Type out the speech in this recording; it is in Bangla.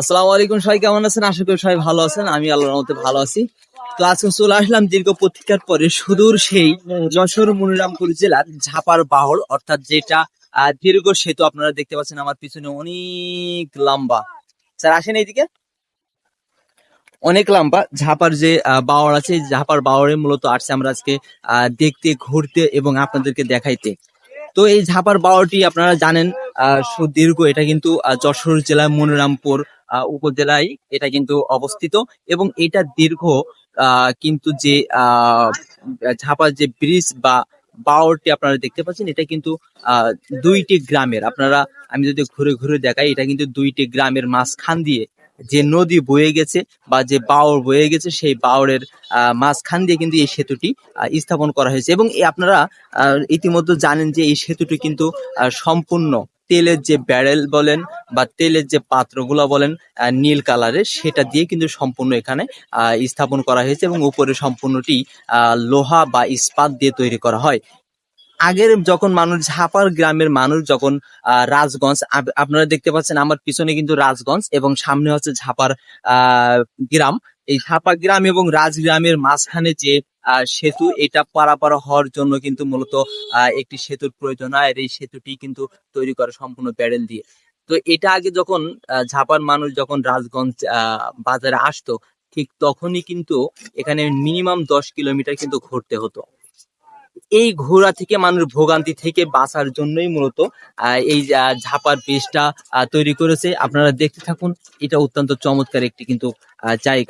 আসসালামু আলাইকুম, সবাই কেমন আছেন? আশা করি সবাই ভালো আছেন। আমি আল্লাহর মতে ভালো আছি। তো আজকে চলে আসলাম দীর্ঘ প্রতীক্ষার পরে সুদূর সেই যশোর মনিরামপুর জেলার ঝাপার বাহর, অর্থাৎ যেটা দীর্ঘ সেতু। আপনারা দেখতে পাচ্ছেন আমার পিছনে অনেক লম্বা। স্যার, আসেন এইদিকে। অনেক লম্বা ঝাপার যে বাওয়ার আছে ঝাপার বাওয়ারে মূলত আসছে আমরা আজকে দেখতে, ঘুরতে এবং আপনাদেরকে দেখাইতে। তো এই ঝাপার বাওয়ারটি আপনারা জানেন সুদীর্ঘ। এটা কিন্তু যশোর জেলার মনিরামপুর উপজেলায় এটা কিন্তু অবস্থিত। এবং এটা দীর্ঘ কিন্তু যে ঝাপার যে ব্রিজ বা বাওরটি আপনারা দেখতে পাচ্ছেন, এটা কিন্তু দুইটি গ্রামের। আপনারা, আমি যদি ঘুরে ঘুরে দেখাই, এটা কিন্তু দুইটি গ্রামের মাঝখান দিয়ে যে নদী বয়ে গেছে বা যে বাওর বয়ে গেছে, সেই বাওরের মাঝখান দিয়ে কিন্তু এই সেতুটি স্থাপন করা হয়েছে। এবং আপনারা ইতিমধ্যে জানেন যে এই সেতুটি কিন্তু সম্পূর্ণ তেলের যে ব্যারেল বলেন বা তেলের যে পাত্রগুলো বলেন নীল কালারের, সেটা দিয়ে কিন্তু সম্পূর্ণ এখানে স্থাপন করা হয়েছে এবং উপরে সম্পূর্ণটি লোহা বা ইস্পাত দিয়ে তৈরি করা হয়। আগের যখন মানুষ, ঝাপার গ্রামের মানুষ যখন রাজগঞ্জ আপনারা দেখতে পাচ্ছেন আমার পিছনে কিন্তু রাজগঞ্জ এবং সামনে হচ্ছে ঝাপার গ্রাম। এই ঝাপা গ্রাম এবং রাজগ্রামের মাঝখানে যে সেতু, এটা পারাপার হওয়ার জন্য কিন্তু মূলত একটি সেতুর প্রয়োজন। হয় আর এই সেতুটি কিন্তু তৈরি করে সম্পূর্ণ প্যাডেল দিয়ে। তো এটা আগে যখন ঝাপার মানুষ যখন রাজগঞ্জ বাজারে আসতো, ঠিক তখনই কিন্তু এখানে মিনিমাম দশ কিলোমিটার কিন্তু ঘুরতে হতো। এই ঘোড়া থেকে মানুষ ভোগান্তি থেকে বাঁচার জন্যই মূলত এই ঝাপার বেশটা তৈরি করেছে। আপনারা দেখতে থাকুন, এটা অত্যন্ত চমৎকার একটি কিন্তু জায়গা।